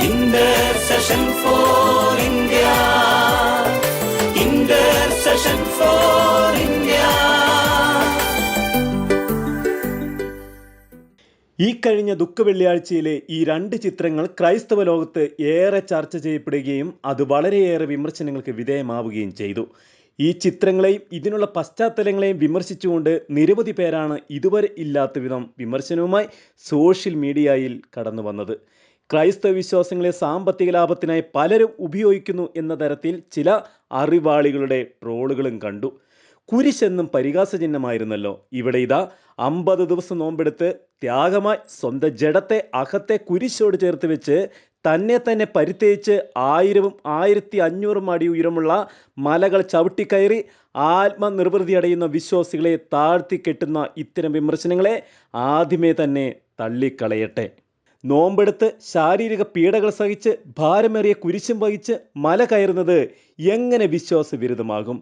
For India ഈ കഴിഞ്ഞ ദുഃഖ വെള്ളിയാഴ്ചയിലെ ഈ രണ്ട് ചിത്രങ്ങൾ ക്രൈസ്തവ ലോകത്ത് ഏറെ ചർച്ച ചെയ്യപ്പെടുകയും അത് വളരെയേറെ വിമർശനങ്ങൾക്ക് വിധേയമാവുകയും ചെയ്തു. ഈ ചിത്രങ്ങളെയും ഇതിനുള്ള പശ്ചാത്തലങ്ങളെയും വിമർശിച്ചുകൊണ്ട് നിരവധി പേരാണ് ഇതുവരെ ഇല്ലാത്ത വിധം വിമർശനവുമായി സോഷ്യൽ മീഡിയയിൽ കടന്നു വന്നത് ക്രൈസ്തവ വിശ്വാസങ്ങളെ സാമ്പത്തിക ലാഭത്തിനായി പലരും ഉപയോഗിക്കുന്നു എന്ന തരത്തിൽ ചില അറിവാളികളുടെ ട്രോളുകളും കണ്ടു. കുരിശെന്നും പരിഹാസചിഹ്നമായിരുന്നല്ലോ ഇവിടെ ഇതാ അമ്പത് ദിവസം നോമ്പെടുത്ത് ത്യാഗമായി സ്വന്തം ജഡത്തെ അകത്തെ കുരിശോട് ചേർത്ത് വെച്ച് തന്നെ തന്നെ പരിത്തേച്ച് ആയിരവും ആയിരത്തി അഞ്ഞൂറും അടി ഉയരമുള്ള മലകൾ ചവിട്ടിക്കയറി ആത്മനിർവൃതി അടയുന്ന വിശ്വാസികളെ താഴ്ത്തി കെട്ടുന്ന ഇത്തരം വിമർശനങ്ങളെ ആദ്യമേ തന്നെ തള്ളിക്കളയട്ടെ. നോമ്പെടുത്ത് ശാരീരിക പീഡകൾ സഹിച്ച് ഭാരമേറിയ കുരിശും വഹിച്ച് മല കയറുന്നത് എങ്ങനെ വിശ്വാസവിരുദ്ധമാകും?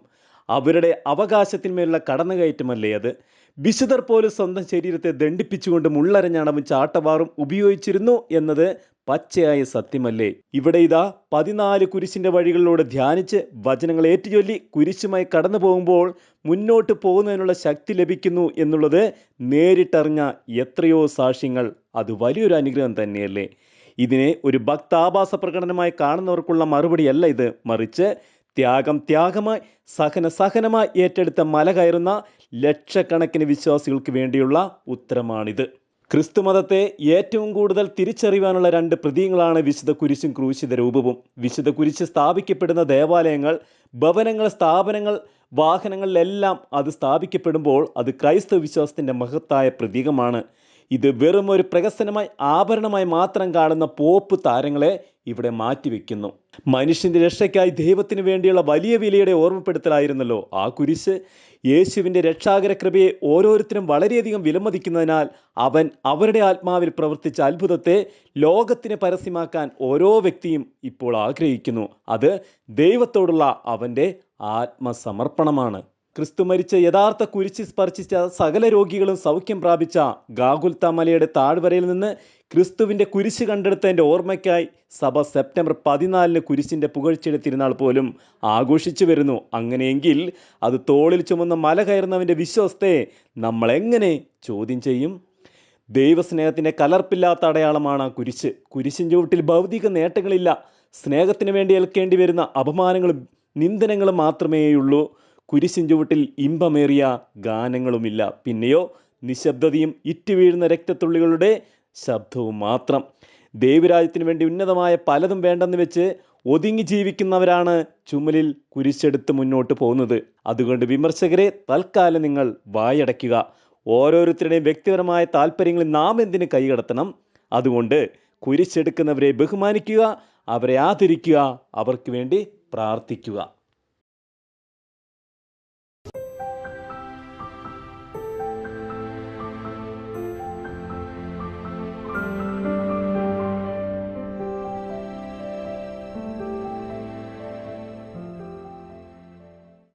അവരുടെ അവകാശത്തിന്മേലുള്ള കടന്നുകയറ്റമല്ലേ അത്? വിശുദ്ധർ പോലും സ്വന്തം ശരീരത്തെ ദണ്ഡിപ്പിച്ചുകൊണ്ട് മുള്ളരഞ്ഞാണവൻ ചാട്ടവാറും ഉപയോഗിച്ചിരുന്നു എന്നത് പച്ചയായ സത്യമല്ലേ? ഇവിടെ ഇതാ പതിനാല് കുരിശിന്റെ വഴികളിലൂടെ ധ്യാനിച്ച് വചനങ്ങൾ ഏറ്റുചൊല്ലി കുരിശുമായി കടന്നു പോകുമ്പോൾ മുന്നോട്ട് പോകുന്നതിനുള്ള ശക്തി ലഭിക്കുന്നു എന്നുള്ളത് നേരിട്ടറിഞ്ഞ എത്രയോ സാക്ഷ്യങ്ങൾ. അത് വലിയൊരു അനുഗ്രഹം തന്നെയല്ലേ? ഇതിനെ ഒരു ഭക്താഭാസ പ്രകടനമായി കാണുന്നവർക്കുള്ള മറുപടിയല്ല ഇത്. മറിച്ച് ത്യാഗം ത്യാഗമായി സഹന സഹനമായി ഏറ്റെടുത്ത മല കയറുന്ന ലക്ഷക്കണക്കിന് വിശ്വാസികൾക്ക് വേണ്ടിയുള്ള ഉത്തരമാണിത്. ക്രിസ്തുമതത്തെ ഏറ്റവും കൂടുതൽ തിരിച്ചറിയാനുള്ള രണ്ട് പ്രതീകങ്ങളാണ് വിശുദ്ധ കുരിശും ക്രൂശിത രൂപവും. വിശുദ്ധ കുരിശ് സ്ഥാപിക്കപ്പെടുന്ന ദേവാലയങ്ങൾ ഭവനങ്ങൾ സ്ഥാപനങ്ങൾ വാഹനങ്ങളിലെല്ലാം അത് സ്ഥാപിക്കപ്പെടുമ്പോൾ അത് ക്രൈസ്തവ വിശ്വാസത്തിന്റെ മഹത്തായ പ്രതീകമാണ്. ഇത് വെറും ഒരു പ്രകസനമായി ആഭരണമായി മാത്രം കാണുന്ന പോപ്പ് താരങ്ങളെ ഇവിടെ മാറ്റിവെക്കുന്നു. മനുഷ്യന്റെ രക്ഷയ്ക്കായി ദൈവത്തിന് വേണ്ടിയുള്ള വലിയ വിലയുടെ ഓർമ്മപ്പെടുത്തലായിരുന്നല്ലോ ആ കുരിശ്. യേശുവിന്റെ രക്ഷാകര കൃപയെ ഓരോരുത്തരും വളരെയധികം വിലമതിക്കുന്നതിനാൽ അവൻ അവരുടെ ആത്മാവിൽ പ്രവർത്തിച്ച അത്ഭുതത്തെ ലോകത്തിന് പരസ്യമാക്കാൻ ഓരോ വ്യക്തിയും ഇപ്പോൾ ആഗ്രഹിക്കുന്നു. അത് ദൈവത്തോടുള്ള അവന്റെ ആത്മസമർപ്പണമാണ്. ക്രിസ്തു മരിച്ച യഥാർത്ഥ കുരിശി സ്പർശിച്ച സകല രോഗികളും സൗഖ്യം പ്രാപിച്ച ഗാഗുൽത്ത മലയുടെ താഴ്വരയിൽ നിന്ന് ക്രിസ്തുവിന്റെ കുരിശ് കണ്ടെടുത്തതിന്റെ ഓർമ്മയ്ക്കായി സഭ സെപ്റ്റംബർ പതിനാലിന് കുരിശിന്റെ പുകഴ്ചയുടെ തിരുനാൾ പോലും ആഘോഷിച്ചു വരുന്നു. അങ്ങനെയെങ്കിൽ അത് തോളിൽ ചുമന്ന മല കയറുന്നവന്റെ വിശ്വാസത്തെ നമ്മളെങ്ങനെ ചോദ്യം ചെയ്യും? ദൈവസ്നേഹത്തിന്റെ കലർപ്പില്ലാത്ത അടയാളമാണ് ആ കുരിശ്. കുരിശിൻ ചുവട്ടിൽ ഭൗതിക നേട്ടങ്ങളില്ല. സ്നേഹത്തിന് വേണ്ടി ഏൽക്കേണ്ടി വരുന്ന അപമാനങ്ങളും നിന്ദനങ്ങളും മാത്രമേയുള്ളൂ. കുരിശിൻ ചുവട്ടിൽ ഇമ്പമേറിയ ഗാനങ്ങളുമില്ല. പിന്നെയോ നിശബ്ദതയും ഇറ്റുവീഴുന്ന രക്തത്തുള്ളികളുടെ ശബ്ദവും മാത്രം. ദൈവരാജ്യത്തിന് വേണ്ടി ഉന്നതമായ പലതും വേണ്ടെന്ന് വെച്ച് ഒതുങ്ങി ജീവിക്കുന്നവരാണ് ചുമലിൽ കുരിശെടുത്ത് മുന്നോട്ട് പോകുന്നത്. അതുകൊണ്ട് വിമർശകരെ തൽക്കാലം നിങ്ങൾ വായടയ്ക്കുക. ഓരോരുത്തരുടെയും വ്യക്തിപരമായ താല്പര്യങ്ങളിൽ നാം എന്തിന് കൈകടത്തണം അതുകൊണ്ട് കുരിശെടുക്കുന്നവരെ ബഹുമാനിക്കുക അവരെ ആദരിക്കുക അവർക്ക് വേണ്ടി പ്രാർത്ഥിക്കുക.